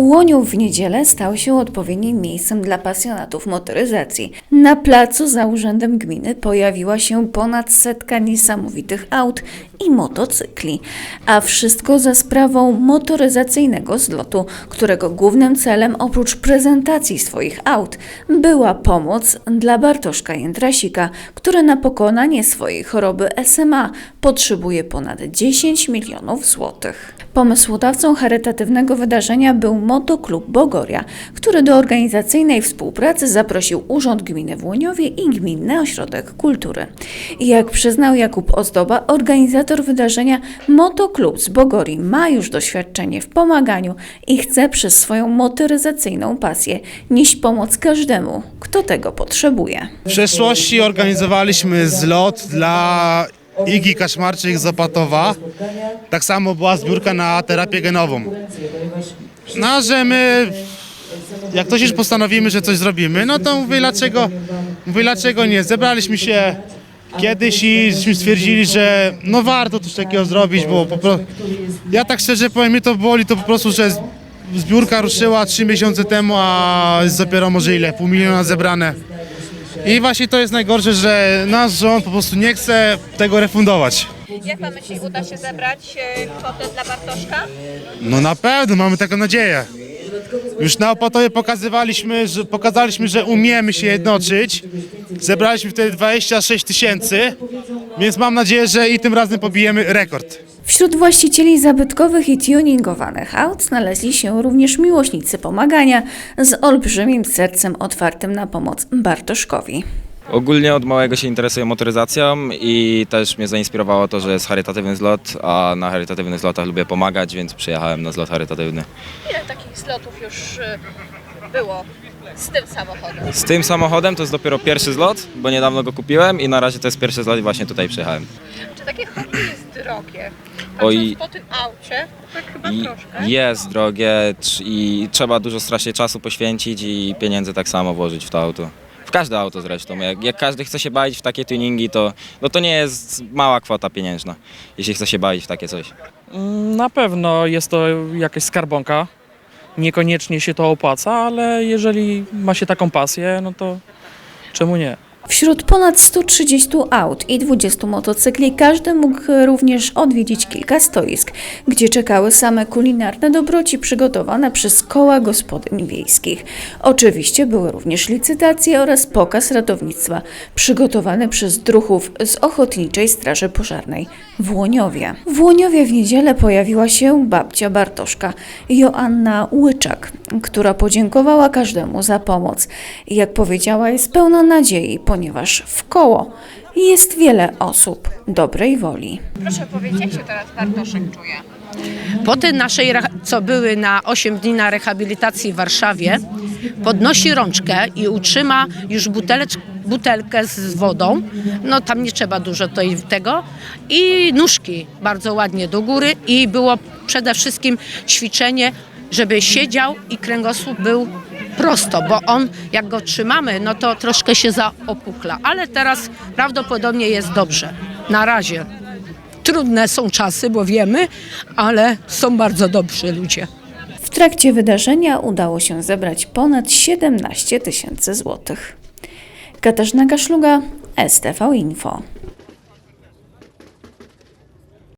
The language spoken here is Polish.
Łoniów w niedzielę stał się odpowiednim miejscem dla pasjonatów motoryzacji. Na placu za urzędem gminy pojawiła się ponad setka niesamowitych aut i motocykli, a wszystko za sprawą motoryzacyjnego zlotu, którego głównym celem oprócz prezentacji swoich aut była pomoc dla Bartoszka Jędrasika, który na pokonanie swojej choroby SMA potrzebuje ponad 10 milionów złotych. Pomysłodawcą charytatywnego wydarzenia był Motoklub Bogoria, który do organizacyjnej współpracy zaprosił Urząd Gminy w Łoniowie i Gminny Ośrodek Kultury. Jak przyznał Jakub Ozdoba, organizator wydarzenia Motoklub z Bogorii ma już doświadczenie w pomaganiu i chce przez swoją motoryzacyjną pasję nieść pomoc każdemu, kto tego potrzebuje. W przeszłości organizowaliśmy zlot dla Igi Kaszmarczyk z Opatowa. Tak samo była zbiórka na terapię genową. No, że my, jak coś już postanowimy, że coś zrobimy, no to mówię, dlaczego, mówię, dlaczego nie? Zebraliśmy się kiedyś i żeśmy stwierdzili, że no warto coś takiego zrobić, bo po prostu, ja tak szczerze powiem, mnie to boli, to po prostu, że zbiórka ruszyła trzy miesiące temu, a jest dopiero może ile, pół miliona zebrane. I właśnie to jest najgorsze, że nasz rząd po prostu nie chce tego refundować. Jak pan myśli, uda się zebrać e, kwotę dla Bartoszka? No na pewno, mamy taką nadzieję. Już na Opatowie pokazywaliśmy, że, pokazaliśmy, że umiemy się jednoczyć. Zebraliśmy wtedy 26 tysięcy, więc mam nadzieję, że i tym razem pobijemy rekord. Wśród właścicieli zabytkowych i tuningowanych aut znaleźli się również miłośnicy pomagania z olbrzymim sercem otwartym na pomoc Bartoszkowi. Ogólnie od małego się interesuję motoryzacją i też mnie zainspirowało to, że jest charytatywny zlot, a na charytatywnych zlotach lubię pomagać, więc przyjechałem na zlot charytatywny. Ile takich zlotów już e, było z tym samochodem? Z tym samochodem to jest dopiero pierwszy zlot, bo niedawno go kupiłem i na razie to jest pierwszy zlot i właśnie tutaj przyjechałem. Czy takie hobby jest drogie? Oj. Po tym aucie, to tak chyba I troszkę. jest drogie trz- i trzeba dużo strasznie czasu poświęcić i pieniędzy tak samo włożyć w to auto. W każde auto zresztą. Jak, jak każdy chce się bawić w takie tuningi, to, no to nie jest mała kwota pieniężna, jeśli chce się bawić w takie coś. Na pewno jest to jakaś skarbonka. Niekoniecznie się to opłaca, ale jeżeli ma się taką pasję, no to czemu nie? Wśród ponad 130 aut i 20 motocykli każdy mógł również odwiedzić kilka stoisk, gdzie czekały same kulinarne dobroci przygotowane przez koła gospodyń wiejskich. Oczywiście były również licytacje oraz pokaz ratownictwa przygotowany przez druhów z Ochotniczej Straży Pożarnej w Łoniowie. W Łoniowie w niedzielę pojawiła się babcia Bartoszka, Joanna Łyczak, która podziękowała każdemu za pomoc. Jak powiedziała, jest pełna nadziei, ponieważ w koło jest wiele osób dobrej woli. Proszę powiedzieć, jak się teraz Bartoszek czuje? Po tej naszej, co były na 8 dni na rehabilitacji w Warszawie, podnosi rączkę i utrzyma już butelecz, butelkę z wodą. No tam nie trzeba dużo tego. I nóżki bardzo ładnie do góry i było przede wszystkim ćwiczenie, żeby siedział i kręgosłup był prosto, bo on jak go trzymamy, no to troszkę się zaopukla. Ale teraz prawdopodobnie jest dobrze. Na razie. Trudne są czasy, bo wiemy, ale są bardzo dobrzy ludzie. W trakcie wydarzenia udało się zebrać ponad 17 tysięcy złotych. Katarzyna Gaszluga, STV Info.